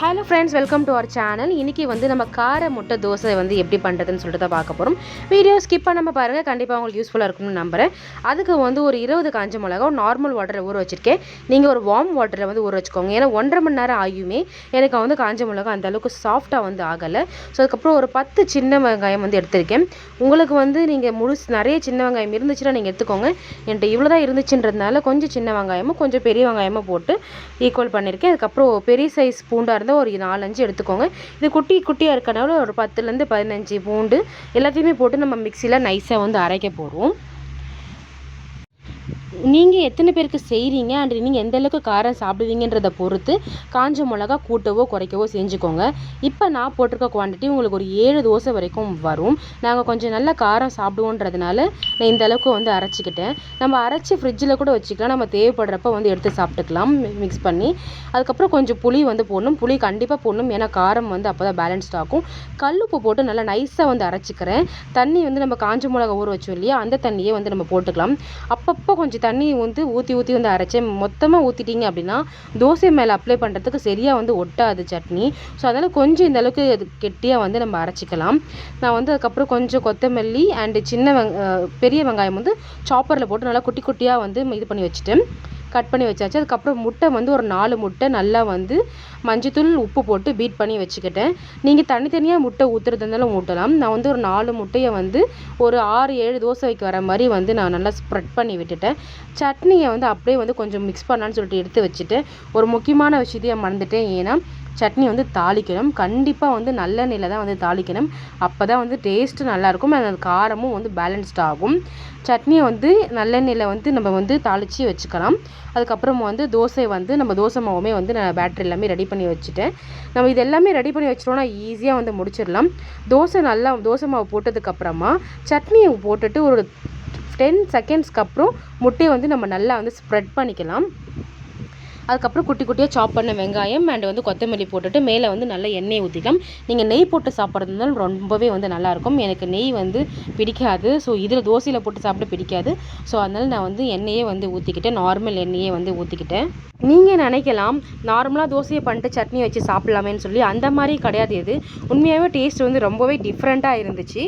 Hello friends welcome to our channel இன்றைக்கி வந்து நம்ம கார முட்டை தோசை வந்து எப்படி பண்ணுறதுன்னு சொல்லிட்டு தான் பார்க்க போகிறோம் வீடியோ ஸ்கிப் பண்ணாமல் பாருங்கள் கண்டிப்பாக உங்களுக்கு யூஸ்ஃபுல்லாக இருக்கும்னு நம்புகிறேன் அதுக்கு வந்து ஒரு இருபது காஞ்ச மிளகா நார்மல் வாட்டரில் ஊற வச்சுருக்கேன். நீங்கள் ஒரு வார்ம் வாட்டரில் வந்து ஊற வச்சுக்கோங்க. ஏன்னா ஒன்றரை மணி நேரம் ஆகியுமே எனக்கு வந்து காஞ்ச மிளகா அந்த அளவுக்கு சாஃப்டாக வந்து ஆகலை. ஸோ அதுக்கப்புறம் ஒரு பத்து சின்ன வெங்காயம் வந்து எடுத்திருக்கேன். உங்களுக்கு வந்து நீங்கள் முழுசு நிறைய சின்ன வெங்காயம் இருந்துச்சுன்னா நீங்கள் எடுத்துக்கோங்க. என்கிட்ட இவ்வளோ தான் இருந்துச்சுன்றதுனால கொஞ்சம் சின்ன வெங்காயமும் கொஞ்சம் பெரிய வெங்காயமும் போட்டு ஈக்குவல் பண்ணியிருக்கேன் அதுக்கப்புறம் பெரிய சைஸ் பூண்டாக இருந்தால் ஒரு நாலஞ்சு எடுத்துக்கோங்க. இது குட்டி குட்டியாக இருக்கனால ஒரு பத்துலேருந்து பதினஞ்சு பூண்டு எல்லாத்தையுமே போட்டு நம்ம மிக்சியில் நைஸாக வந்து அரைக்க போகிறோம் நீங்கள் எத்தனை பேருக்கு செய்கிறீங்க அண்ட் நீங்கள் எந்த அளவுக்கு காரம் சாப்பிடுவீங்கன்றதை பொறுத்து காஞ்ச மிளகா கூட்டவோ குறைக்கவோ செஞ்சுக்கோங்க. இப்போ நான் போட்டிருக்க குவான்டிட்டி உங்களுக்கு ஒரு ஏழு தோசை வரைக்கும் வரும். நாங்கள் கொஞ்சம் நல்ல காரம் சாப்பிடுவோன்றதுனால நான் இந்த அளவுக்கு வந்து அரைச்சிக்கிட்டேன். நம்ம அரைச்சி ஃப்ரிட்ஜில் கூட வச்சுக்கலாம். நம்ம தேவைப்படுறப்ப வந்து எடுத்து சாப்பிட்டுக்கலாம். மிக்ஸ் பண்ணி. அதுக்கப்புறம் கொஞ்சம் புளி வந்து போடணும். புளி கண்டிப்பாக போடணும். ஏன்னா காரம் வந்து அப்போ தான் பேலன்ஸ்ட் ஆகும். கல்லுப்பு போட்டு நல்லா நைஸாக வந்து அரைச்சிக்கிறேன். தண்ணி வந்து நம்ம காஞ்ச மிளகா ஊற வச்சோம் இல்லையா? அந்த தண்ணியே வந்து நம்ம போட்டுக்கலாம். அப்பப்போ கொஞ்சம் தண்ணி வந்து ஊற்றி ஊற்றி வந்து அரைச்சேன் மொத்தமாக ஊற்றிட்டீங்க அப்படின்னா தோசை மேலே அப்ளை பண்ணுறதுக்கு சரியாக வந்து ஒட்டாது சட்னி. ஸோ அதனால் கொஞ்சம் இந்த அளவுக்கு அது கெட்டியாக வந்து நம்ம அரைச்சிக்கலாம். நான் வந்து அதுக்கப்புறம் கொஞ்சம் கொத்தமல்லி அண்டு சின்ன வெங் பெரிய வெங்காயம் வந்து சாப்பரில் போட்டு நல்லா குட்டி குட்டியாக வந்து இது பண்ணி வச்சுட்டேன் கட் பண்ணி வச்சாச்சு. அதுக்கப்புறம் முட்டை வந்து ஒரு நாலு முட்டை நல்லா வந்து மஞ்சத்தூள் உப்பு போட்டு பீட் பண்ணி வச்சுக்கிட்டேன். நீங்கள் தனித்தனியாக முட்டை ஊற்றுறது இருந்தாலும் ஊட்டலாம். நான் வந்து ஒரு நாலு முட்டையை வந்து ஒரு ஆறு ஏழு தோசை வைக்க வர மாதிரி வந்து நான் நல்லா ஸ்ப்ரெட் பண்ணி விட்டுட்டேன். சட்னியை வந்து அப்படியே வந்து கொஞ்சம் மிக்ஸ் பண்ணான்னு சொல்லிட்டு எடுத்து வச்சுட்டேன். ஒரு முக்கியமான விஷயத்தையும் மறந்துட்டேன். ஏன்னா சட்னி வந்து தாளிக்கணும். கண்டிப்பாக வந்து நல்லெண்ணெயில் தான் வந்து தாளிக்கணும். அப்போ தான் வந்து டேஸ்ட்டு நல்லாயிருக்கும். அந்த காரமும் வந்து பேலன்ஸ்ட் ஆகும். சட்னியை வந்து நல்லெண்ணெயில் வந்து நம்ம வந்து தாளித்து வச்சுக்கலாம். அதுக்கப்புறம் வந்து தோசை வந்து நம்ம தோசை மாவுமே வந்து நான் பேட்ரி எல்லாமே ரெடி பண்ணி வச்சுட்டேன். நம்ம இது எல்லாமே ரெடி பண்ணி வச்சிட்டோம்னா ஈஸியாக வந்து முடிச்சிடலாம். தோசை நல்லா தோசை மாவு போட்டதுக்கப்புறமா சட்னியை போட்டுட்டு ஒரு டென் செகண்ட்ஸ்க்கு அப்புறம் முட்டையை வந்து நம்ம நல்லா வந்து ஸ்ப்ரெட் பண்ணிக்கலாம். அதுக்கப்புறம் குட்டி குட்டியாக சாப் பண்ண வெங்காயம் அண்ட் வந்து கொத்தமல்லி போட்டுட்டு மேலே வந்து நல்லா எண்ணெய் ஊற்றிக்கலாம் நீங்கள் நெய் போட்டு சாப்பிட்றதுனால ரொம்பவே வந்து நல்லாயிருக்கும் எனக்கு நெய் வந்து பிடிக்காது. ஸோ இதில் தோசையில் போட்டு சாப்பிட பிடிக்காது. ஸோ அதனால் நான் வந்து எண்ணெயே வந்து ஊற்றிக்கிட்டேன் நார்மல் எண்ணெயே வந்து ஊற்றிக்கிட்டேன் நீங்கள் நினைக்கலாம் நார்மலாக தோசையை பண்ணிட்டு சட்னி வச்சு சாப்பிட்லாமேன்னு சொல்லி அந்த மாதிரி கிடையாது இது. உண்மையாகவே டேஸ்ட் வந்து ரொம்பவே டிஃப்ரெண்ட்டாக இருந்துச்சு.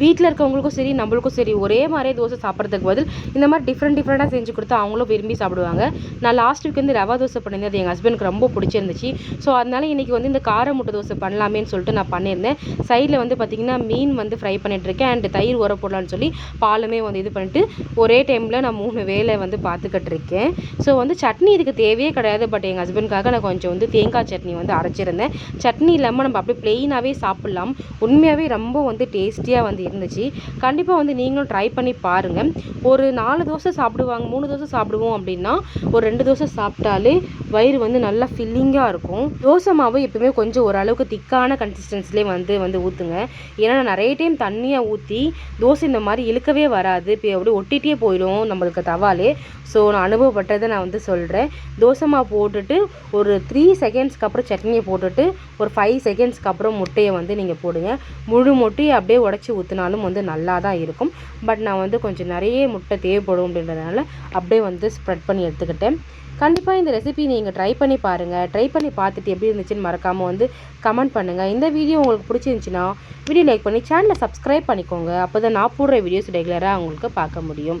வீட்டில் இருக்கவங்களுக்கும் சரி நம்மளுக்கும் சரி ஒரே மாதிரியே தோசை சாப்பிட்றதுக்கு பதில் இந்த மாதிரி டிஃப்ரெண்ட் டிஃப்ரெண்ட்டாக செஞ்சு கொடுத்தா அவங்களும் விரும்பி சாப்பிடுவாங்க. நான் லாஸ்ட் வீக் வந்து ரவா தோசை பண்ணியிருந்தேன். அது எங்கள் ஹஸ்பண்டுக்கு ரொம்ப பிடிச்சிருந்துச்சு. ஸோ அதனால் இன்றைக்கி வந்து இந்த கார முட்டை தோசை பண்ணலாமேன்னு சொல்லிட்டு நான் பண்ணியிருந்தேன். சைடில் வந்து பார்த்திங்கன்னா மீன் வந்து ஃப்ரை பண்ணிகிட்ருக்கேன் அண்ட் தயிர் உர போடலான்னு சொல்லி பாலுமே வந்து இது பண்ணிட்டு ஒரே டைமில் நான் மூணு வேலை வந்து பார்த்துக்கிட்டு இருக்கேன். ஸோ வந்து சட்னி இதுக்கு தேவையே கிடையாது. பட் எங்கள் ஹஸ்பண்ட்காக நான் கொஞ்சம் வந்து தேங்காய் சட்னி வந்து அரைச்சிருந்தேன். சட்னி இல்லாமல் நம்ம அப்படியே ப்ளெயினாகவே சாப்பிட்லாம். உண்மையாகவே ரொம்ப வந்து டேஸ்டியாக வந்து இருந்துச்சு. கண்டிப்பாக வந்து நீங்களும் ட்ரை பண்ணி பாருங்கள் ஒரு நாலு தோசை சாப்பிடுவாங்க மூணு தோசை சாப்பிடுவோம் அப்படின்னா ஒரு ரெண்டு தோசை சாப்பிட்டாலே வயிறு வந்து நல்லா ஃபில்லிங்காக இருக்கும். தோசை மாவு எப்பவுமே கொஞ்சம் ஓரளவுக்கு திக்கான கன்சிஸ்டன்ஸ்லேயே வந்து வந்து ஊற்றுங்க ஏன்னா நான் நிறைய டைம் தண்ணியாக ஊற்றி தோசை இந்த மாதிரி இழுக்கவே வராது. இப்போ அப்படியே ஒட்டிகிட்டே போயிடும் நம்மளுக்கு தவாலே. ஸோ நான் அனுபவப்பட்டதை நான் வந்து சொல்கிறேன் தோசை மாவு போட்டுட்டு ஒரு த்ரீ செகண்ட்ஸ்க்கு அப்புறம் சட்னியை போட்டுட்டு ஒரு ஃபைவ் செகண்ட்ஸ்க்கு அப்புறம் முட்டையை வந்து நீங்கள் போடுங்க. முழு முட்டையை அப்படியே உடச்சி ஊற்றினாலும் வந்து நல்லா தான் இருக்கும். பட் நான் வந்து கொஞ்சம் நிறைய முட்டை தேவைப்படும் அப்படின்றதுனால அப்படியே வந்து ஸ்ப்ரெட் பண்ணி எடுத்துக்கிட்டேன். கண்டிப்பாக இந்த ரெசிபி நீங்கள் ட்ரை பண்ணி பாருங்கள் ட்ரை பண்ணி பார்த்துட்டு எப்படி இருந்துச்சுன்னு மறக்காமல் வந்து கமெண்ட் பண்ணுங்கள் இந்த வீடியோ உங்களுக்கு பிடிச்சிருந்துச்சின்னா வீடியோ லைக் பண்ணி சேனலை சப்ஸ்கிரைப் பண்ணிக்கோங்க. அப்போ தான் நான் போடுற வீடியோஸ் ரெகுலராக உங்களுக்கு பார்க்க முடியும்.